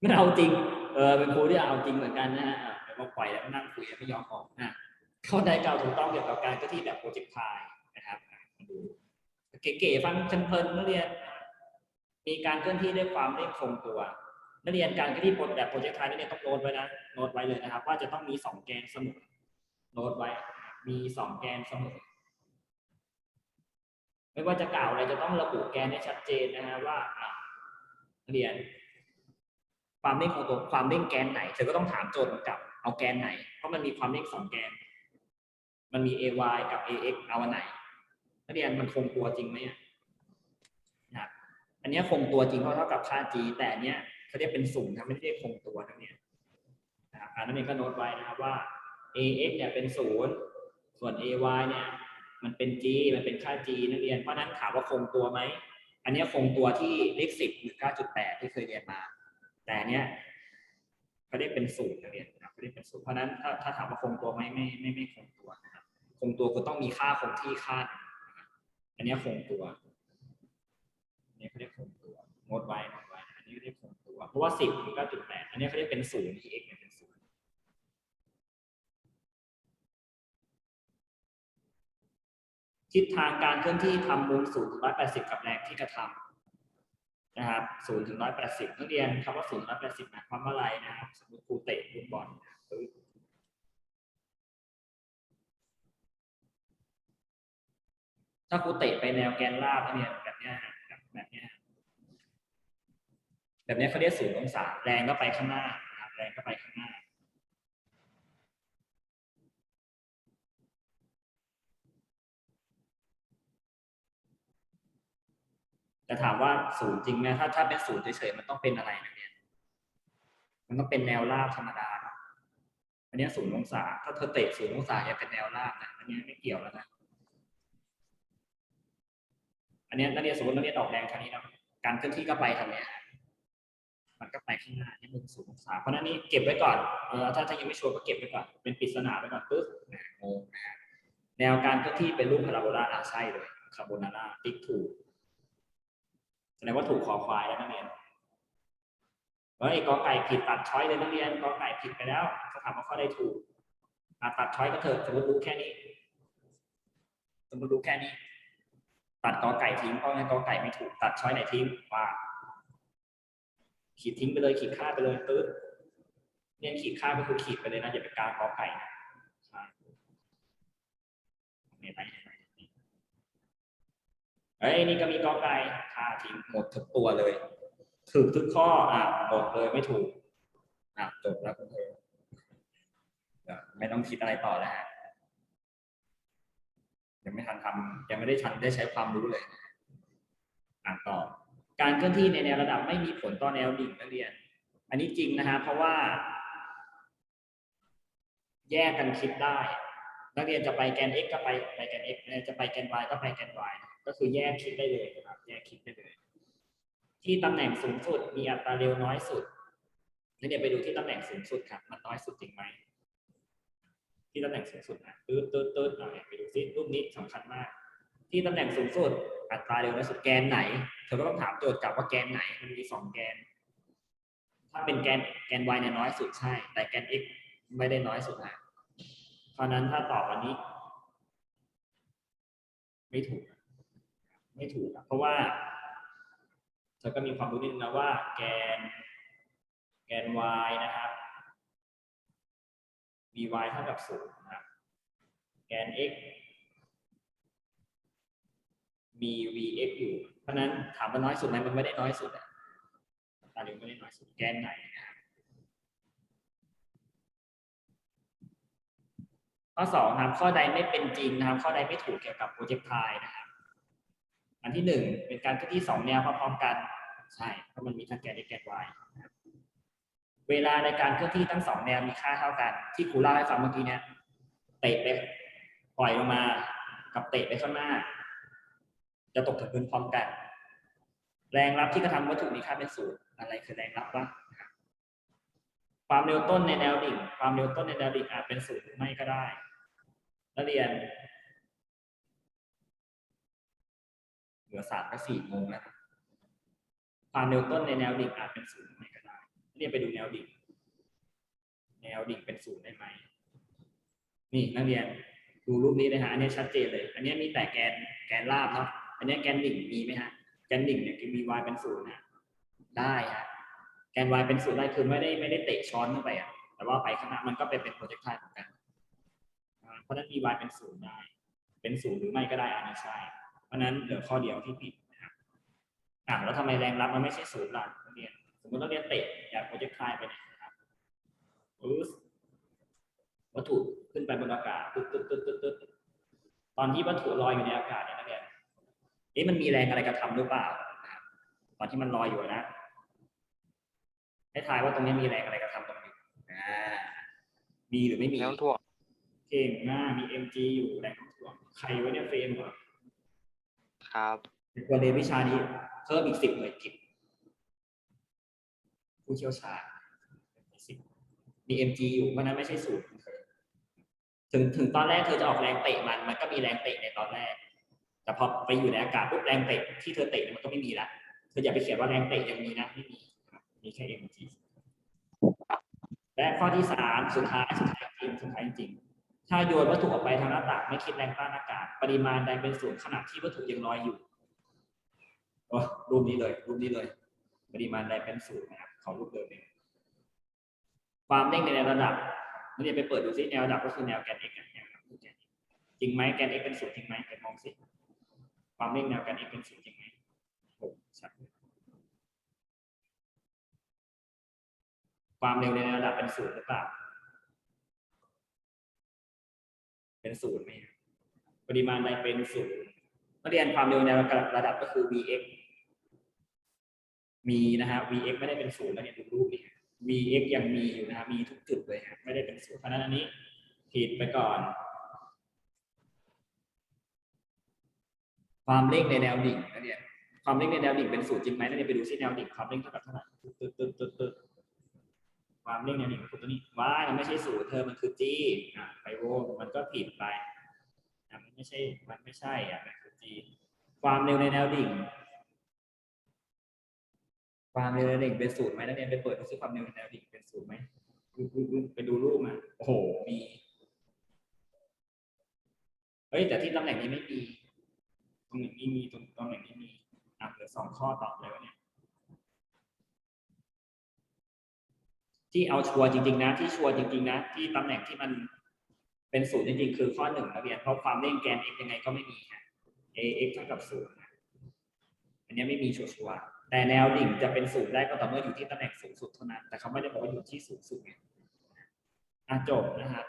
ไม่เอาจริง เออเป็นครูที่เอาจริงเหมือนกันนะฮะอะเดี๋ยวมาปล่อยแล้วนั่งคุยไม่ยอมออกนะเข้าใจเก่าถูกต้องเกี่ยวกับการเคลื่อนที่แบบโปรเจกต์พายนะครับมาดูเก๋ๆฟังเพลินๆนักเรียน มีการเคลื่อนที่ด้วยความเร่งคงตัวนักเรียนการเคลื่อนที่แบบโปรเจกต์พายนักเรียนต้องโน้ตไว้นะโน้ตไว้เลยนะครับ ว่าจะต้องมีสองแกนเสมอโน้ตไว้ มีสองแกนเสมอไม่ว่าจะกล่าวอะไรจะต้องระบุแกนให้ชัดเจนนะฮะว่า เรียน ความเร่งของตัวความเร่งแกนไหนเธอก็ต้องถามโจทย์กลับเอาแกนไหน เพราะมันมีความเร่งสองแกน มันมี ay กับ ax เอาอันไหนนักเรียนมันคงตัวจริงไหมอะนะครับอันนี้คงตัวจริงเพราะเท่ากับค่า g แต่อันเนี้ยเขาเรียกเป็นศูนย์ครับไม่ได้คงตัวนักเรียนนะครับนักเรียนก็โน้ตไว้นะครับว่า ax เนี่ยเป็นศูนย์ส่วน ay เนี่ย มันเป็น g มันเป็นค่า g นักเรียนเพราะฉะนั้นถามว่าคงตัวไหม อันนี้คงตัวที่เลขสิบหรือเก้าจุดแปดที่เคยเรียนมา แต่อันเนี้ยเขาเรียกเป็นศูนย์นักเรียนนะครับเขาเรียกเป็นศูนย์เพราะนั้นถ้าถ้าถามว่าคงตัวไหมไม่ไม่ไม่คงตัวนะครับคงตัวคือต้องมีค่าคงที่ค่า อันนี้คงตัวอันนี้เขาเรียกคงตัวงดไว้งดไว้อันนี้เรียกคงตัว เพราะว่าสิบหรือเก้าจุดแปดอันนี้เขาเรียกเป็นศูนย์ที่ x ทิศทางการเคลื่อนที่ทำมุม0ถึง180กับแรงที่กระทำนะครับ0ถึง180นักเรียนคำว่า0ถึง180หมายความว่าอะไรนะครับ สมมติครูเตะลูกบอลถ้าครูเตะไปแนวแกนราบนักเรียนแบบนี้แบบแบบนี้แบบนี้เขาเรียกศูนย์องศาแรงก็ไปข้างหน้านะครับแรงก็ไปข้างหน้า แต่ถามว่าศูนย์จริงไหมถ้าถ้าเป็นศูนย์เฉยๆมันต้องเป็นอะไรนะเนี่ยมันต้องเป็นแนวราบธรรมดาอันนี้ศูนย์องศา ถ้าเธอเตะศูนย์องศาอย่าเป็นแนวราบนะอันนี้ไม่เกี่ยวแล้วนะอันนี้นักเรียนสมมตินักเรียนออกแรงทางนี้นะการเคลื่อนที่ก็ไปทางเนี้ยมันก็ไปข้างหน้านี่มุมศูนย์องศาเพราะนั้นนี่เก็บไว้ก่อนเออถ้าถ้ายังไม่ชัวร์ก็เก็บไว้ก่อนเป็นปริศนาไว้ก่อนปึ๊บนะงงนะแนวการเคลื่อนที่เป็นรูปพาราโบลาอะใช่เลยคาโบนาร่าติ๊กถูก ดงว่าถูกคอควายแล้วนักเรียนเฮ้ยกอไก่ผิดตัดช้อยเลยนักเรียนกอไก่ผิดไปแล้วเขาถามว่าข้อใดถูกตัดช้อยก็เถอะสมมติรู้แค่นี้ สมมติรู้แค่นี้ ตัดกอไก่ทิ้งเพราะงั้นกอไก่ไม่ถูก ตัดช้อยไหนทิ้งว่าขีดทิ้งไปเลยขีดค่าไปเลยตื๊ดเนี่ยขีดค่าก็คือขีดไปเลยนะอย่าไปกากอไก่นะใช่เนี่ยไปไหน ไปเฮ้ยนี่ก็มีกอไก่ค่าทิ้งหมดทุกตัวเลย ถูกทุกข้ออะหมดเลยไม่ถูกอะจบแล้วคุณเธอเดี๋ยวไม่ต้องคิดอะไรต่อแล้วฮะยังไม่ทันทำยังไม่ได้ทันได้ใช้ความรู้เลยอ่านต่อ การเคลื่อนที่ในแนวระดับไม่มีผลต่อแนวดิ่งนักเรียน อันนี้จริงนะฮะเพราะว่า แยกกันคิดได้ นักเรียนจะไปแกน x ก็ไปไปแกน x เอ่อจะไปแกน y ก็ไปแกน y นะ ก็คือแยกคิดได้เลยนะครับ แยกคิดได้เลย ที่ตำแหน่งสูงสุดมีอัตราเร็วน้อยสุดนักเรียนไปดูที่ตำแหน่งสูงสุดครับ มันน้อยสุดจริงไหมที่ตำแหน่งสูงสุดนะตืดตืดตืดเอาเนี่ยไปดูซิรูปนี้สำคัญมาก ที่ตำแหน่งสูงสุด อัตราเร็วน้อยสุดแกนไหน เธอก็ต้องถามโจทย์กลับว่าแกนไหน มันมีสองแกน ถ้าเป็นแกนแกน y เนี่ยน้อยสุดใช่ แต่แกน x ไม่ได้น้อยสุดนะเพราะนั้นถ้าตอบวันนี้ ไม่ถูก ไม่ถูกอะเพราะว่าเธอก็มีความรู้นิดนะว่า แกน แกน y นะครับ by เท่ากับศูนย์นะครับแกน x มี vx อยู่ เพราะนั้นถามว่าน้อยสุดไหมมันไม่ได้น้อยสุดอะตาเร็วไม่ได้น้อยสุดแกนไหนนะครับข้อสองครับข้อใดไม่เป็นจริงนะครับ ข้อใดไม่ถูกเกี่ยวกับโปรเจกต์ไทนะครับ อันที่หนึ่งเป็นการเคลื่อนที่สองแนวพร้อมๆกัน ใช่เพราะมันมีทั้งแกน x แกน y เวลาในการเคลื่อนที่ทั้งสองแนวมีค่าเท่ากัน ที่ครูเล่าให้ฟังเมื่อกี้เนี่ยเตะไปปล่อยลงมากับเตะไปข้างหน้า จะตกถึงพื้นพร้อมกัน แรงรับที่กระทำวัตถุมีค่าเป็นศูนย์อะไรคือแรงรับวะครับความเร็วต้นในแนวดิ่ง ความเร็วต้นในแนวดิ่งอาจเป็นศูนย์หรือไม่ก็ได้ นักเรียน เหลือสามกับสี่โมงแล้วความเร็วต้นในแนวดิ่งอาจเป็นศูนย์ไม่ก็ได้เรียนไปดูแนวดิ่ง แนวดิ่งเป็นศูนย์ได้ไหม นี่นักเรียนดูรูปนี้เลยฮะ อันนี้ชัดเจนเลย อันนี้มีแต่แกนแกนราบเนาะ อันนี้แกนดิ่งมีไหมฮะ แกนดิ่งเนี่ยมี y เป็นศูนย์นะได้ฮะ แกน y เป็นศูนย์ได้คือไม่ได้ไม่ได้เตะช้อนเข้าไปอะ แต่ว่าไปข้างหน้ามันก็เป็นเป็นโปรเจกต์ไทเหมือนกัน เพราะนั้นมี y เป็นศูนย์ได้ เป็นศูนย์หรือไม่ก็ได้อันนี้ใช่ ราะฉะนั้นเหลือข้อเดียวที่ผิดนะครับอะแล้วทำไมแรงรับมันไม่ใช่ศูนย์ล่ะนักเรียนสมมตินักเรียนเตะอยากโปรเจกต์ไทไปเนี่ยนะครับปึ๊บวัตถุขึ้นไปบนอากาศตึ๊ดตึ๊ดตึ๊ดตึ๊ดตึ๊ดตอนที่วัตถุลอยอยู่ในอากาศเนี่ยนักเรียนเอ๊ะมันมีแรงอะไรกระทำหรือเปล่านะครับตอนที่มันลอยอยู่นะให้ทายว่าตรงนี้มีแรงอะไรกระทำตรงนี้อ่ามีหรือไม่มีแรงถ่วงเก่งมากมี mg อยู่แรงโน้มถ่วงใครไว้เนี่ยเฟรมเหรอ ครับควรเรียนวิชานี้เพิ่มอีกสิบหน่วยกิจผู้เชี่ยวชาญสิบมีอยู่เพราะนั้นไม่ใช่ศูนย์ถึงถึงตอนแรกเธอจะออกแรงเตะมัน มันก็มีแรงเตะในตอนแรก แต่พอไปอยู่ในอากาศปุ๊บแรงเตะที่เธอเตะมันก็ไม่มีละเธออย่าไปเขียนว่าแรงเตะยังมีนะไม่มีมีแค่ mg และข้อที่สามสุดท้ายสุดท้ายจริงสุดท้ายจริง ถ้าโยนวัตถุออกไปทางหน้าต่างไม่คิดแรงต้านอากาศ ปริมาณใดเป็นศูนย์ขณะที่วัตถุยังลอยอยู่รูปนี้เลย รูปนี้เลย ปริมาณใดเป็นศูนย์นะครับขอรูปเดิมเลยความเร่งในแนวระดับนักเรียนไปเปิดดูซิแนวระดับก็คือแนวแกน x กันแนวระดับคือแกน x จริงไหมแกน x เป็นศูนย์จริงไหมไปมองสิความเร่งแนวแกน x เป็นศูนย์จริงไหมโอ้ชัดความเร็วในแนวระดับเป็นศูนย์หรือเปล่า เป็นศูนย์ไหมปริมาณใดเป็นศูนย์นักเรียนความเร็วในระดับก็คือ vx มีนะฮะ vx ไม่ได้เป็นศูนย์แล้วเนี่ยดูรูปนี่ vx ยังมีอยู่นะฮะมีทุกจุดเลยฮะไม่ได้เป็นศูนย์เพราะนั้นอันนี้ผิดไปก่อน ความเร่งในแนวดิ่งนักเรียนความเร่งในแนวดิ่งเป็นศูนย์จริงไหมนักเรียนไปดูซิแนวดิ่งความเร่งเท่ากับเท่าไหร่ตึ๊ดตึ๊ดตึ๊ดตึ๊ด ความเร่งแนวดิ่งคือตัวนี้ว่ามันไม่ใช่ศูนย์เธอมันคือ g อะไปโวมันก็ผิดไปอะมันไม่ใช่มันไม่ใช่อะมันคือ g ความเร็วในแนวดิ่ง ความเร็วในแนวดิ่งเป็นศูนย์ไหมนักเรียนไปเปิดดูซิความเร็วในแนวดิ่งเป็นศูนย์ไหมไปดูรูปมาโอ้โหมีเฮ้ยแต่ที่ตำแหน่งนี้ไม่มีตรงนี้มีตรงตำแหน่งนี้มีอะเหลือสองข้อตอบเลยวะเนี่ย ที่เอาชัวร์จริงๆนะ ที่ชัวร์จริงๆนะ ที่ตำแหน่งที่มันเป็นศูนย์จริงๆ คือข้อหนึ่งนักเรียนเพราะความเร่งแกน x ยังไงก็ไม่มีฮะ ax เท่ากับศูนย์อันนี้ไม่มีชัวร์แต่แนวดิ่งจะเป็นศูนย์ได้ก็ต่อเมื่ออยู่ที่ตำแหน่งสูงสุดเท่านั้น แต่เขาไม่ได้บอกว่าอยู่ที่สูงสุดไงอะจบนะครับ